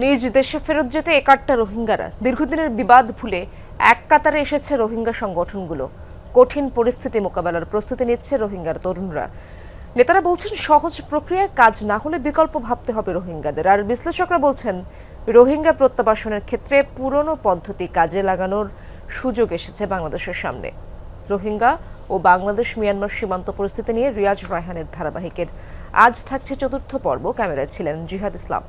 নিজ দেশে ফেরত যেতে একাট্টা রোহিঙ্গারা। দীর্ঘদিনের বিবাদ ভুলে এক কাতারে এসেছে রোহিঙ্গা সংগঠনগুলো। কঠিন পরিস্থিতি মোকাবেলার প্রস্তুতি নিচ্ছে রোহিঙ্গার তরুণরা। নেতারা বলছেন, সহজ প্রক্রিয়ায় কাজ না হলে বিকল্প ভাবতে হবে রোহিঙ্গাদের। আর বিশ্লেষকরা বলছেন, রোহিঙ্গা প্রত্যাবাসনের ক্ষেত্রে পুরনো পদ্ধতি কাজে লাগানোর সুযোগ এসেছে বাংলাদেশের সামনে। রোহিঙ্গা ও বাংলাদেশ মিয়ানমার সীমান্ত পরিস্থিতি নিয়ে রিয়াজ রায়হানের ধারাবাহিকের আজ থাকছে চতুর্থ পর্ব। ক্যামেরায় ছিলেন জিহাদ ইসলাম।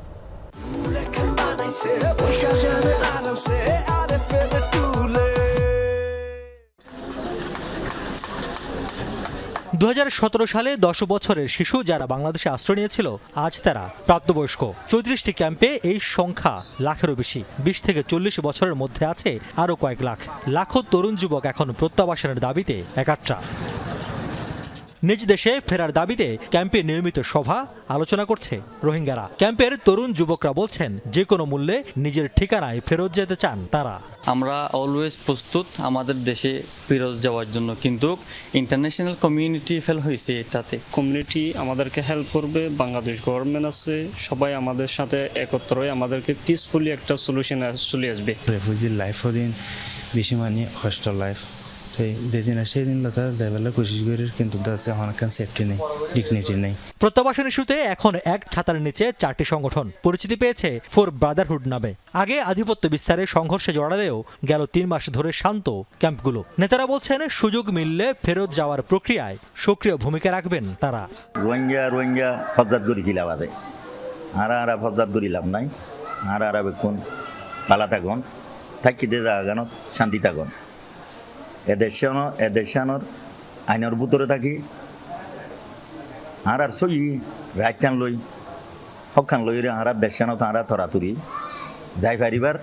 দু হাজার সতেরো সালে দশ বছরের শিশু যারা বাংলাদেশে আশ্রয় নিয়েছিল, আজ তারা প্রাপ্তবয়স্ক। চৌত্রিশটি ক্যাম্পে এই সংখ্যা লাখেরও বেশি। বিশ থেকে চল্লিশ বছরের মধ্যে আছে আরও কয়েক লাখ। লাখো তরুণ যুবক এখন প্রত্যাবাসনের দাবিতে একাট্রা নিজ দেশে ফেরার দাবিতে ক্যাম্পে নিয়মিত সভা আলোচনা করছে রোহিঙ্গারা। ক্যাম্পের তরুণ যুবকরা বলছেন যে কোনো মূল্যে নিজের ঠিকানায় ফেরত যেতে চান তারা। আমরা অলওয়েজ প্রস্তুত আমাদের দেশে ফেরত যাওয়ার জন্য কিন্তু ইন্টারন্যাশনাল কমিউনিটি ফেল হয়েছে এটাতে। কমিউনিটি আমাদেরকে হেল্প করবে বাংলাদেশ গভর্নমেন্ট আছে সবাই আমাদের সাথে একত্র হয়ে আমাদেরকে পিসফুলি একটা সলিউশন চলে আসবে। রেফিউজি লাইফ দিন বেশি মানে কষ্ট লাইফ যেদিন আসে সেদিন লতা যাইবেলা কোশিশ করি কিন্তু আছে অনেক সেফটি নেই ডিগনিটি নেই। প্রত্যাবাসন ইস্যুতে এখন এক ছাতার নিচে চারটি সংগঠন পরিচিতি পেয়েছে ফোর ব্রাদারহুড নামে। আগে আধিপত্য বিস্তারে সংঘর্ষে জড়ালেও গেল তিন মাস ধরে শান্ত ক্যাম্পগুলো। নেতারা বলছেন সুযোগ মিললে ফেরত যাওয়ার প্রক্রিয়ায় সক্রিয় ভূমিকা রাখবেন তারা। রোহিঙ্গা রোহিঙ্গা ফজ্জাত গড়ি খিলাম আছে আরা আরা ফজ্জাত গড়ি লাভ নাই। আরা আরা বেক্ষণ পালা থাকুন থাকিতে জাগান শান্তি থাকুন এদেশন, এদেশানোর আইনের ভিতরে থাকি। আর আর সই রাইটান লই, হকান লই রে আর দেশানত আর থরাতুরি যাই পারিবার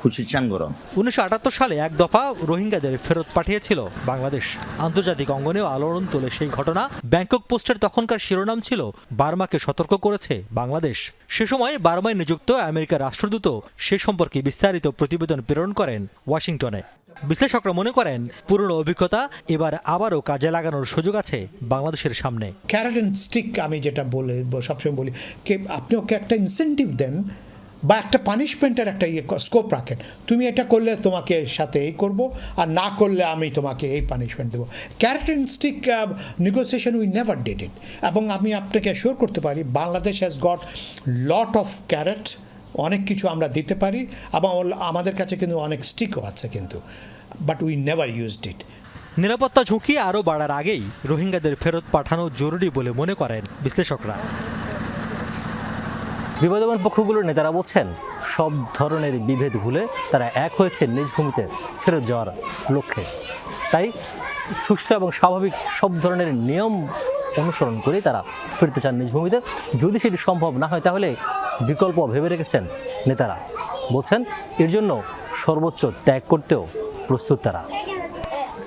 খুশি চান গরম। উনিশশো আটাত্তর সালে এক দফা রোহিঙ্গাদের ফেরত পাঠিয়েছিল বাংলাদেশ। আন্তর্জাতিক অঙ্গনেও আলোড়ন তোলে সেই ঘটনা। ব্যাংকক পোস্টের তখনকার শিরোনাম ছিল, বার্মাকে সতর্ক করেছে বাংলাদেশ। সে সময় বার্মায় নিযুক্ত আমেরিকার রাষ্ট্রদূত সে সম্পর্কে বিস্তারিত প্রতিবেদন প্রেরণ করেন ওয়াশিংটনে। বিশ্লেষকরা মনে করেন, পুরনো অভিজ্ঞতা এবার আবারও কাজে লাগানোর সুযোগ আছে বাংলাদেশের সামনে। ক্যারেট অ্যান্ড স্টিক আমি যেটা বলে, সবসময় বলি, কে আপনি ওকে একটা ইনসেন্টিভ দেন বা একটা পানিশমেন্টের একটা ইয়ে স্কোপ রাখেন। তুমি এটা করলে তোমাকে সাথে এই করব, আর না করলে আমি তোমাকে এই পানিশমেন্ট দেবো। Carrot and stick negotiation we never did it এবং আমি আপনাকে অ্যাসিওর করতে পারি, Bangladesh has got lot of carrot অনেক কিছু আমরা দিতে পারি এবং আমাদের কাছে কিন্তু অনেক স্টিকও আছে কিন্তু but we never used it নিরাপত্তা ঝুঁকি আরও বাড়ার আগেই রোহিঙ্গাদের ফেরত পাঠানো জরুরি বলে মনে করেন বিশ্লেষকরা। বিবাদমান পক্ষগুলোর নেতারা বলছেন সব ধরনের বিভেদ ভুলে তারা এক হয়েছে নিজ ভূমিতে ফেরত যাওয়ার লক্ষ্যে। তাই সুষ্ঠু এবং স্বাভাবিক সব ধরনের নিয়ম অনুসরণ করে তারা ফিরতে চান নিজ ভূমিতে। যদি সেটি সম্ভব না হয় তাহলে বিকল্প ভেবে রেখেছেন নেতারা। বলছেন, এর জন্য সর্বোচ্চ ত্যাগ করতেও প্রস্তুত তারা।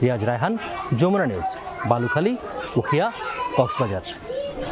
রিয়াজ রায়হান, যমুনা নিউজ, বালুখালী, উখিয়া, কক্সবাজার।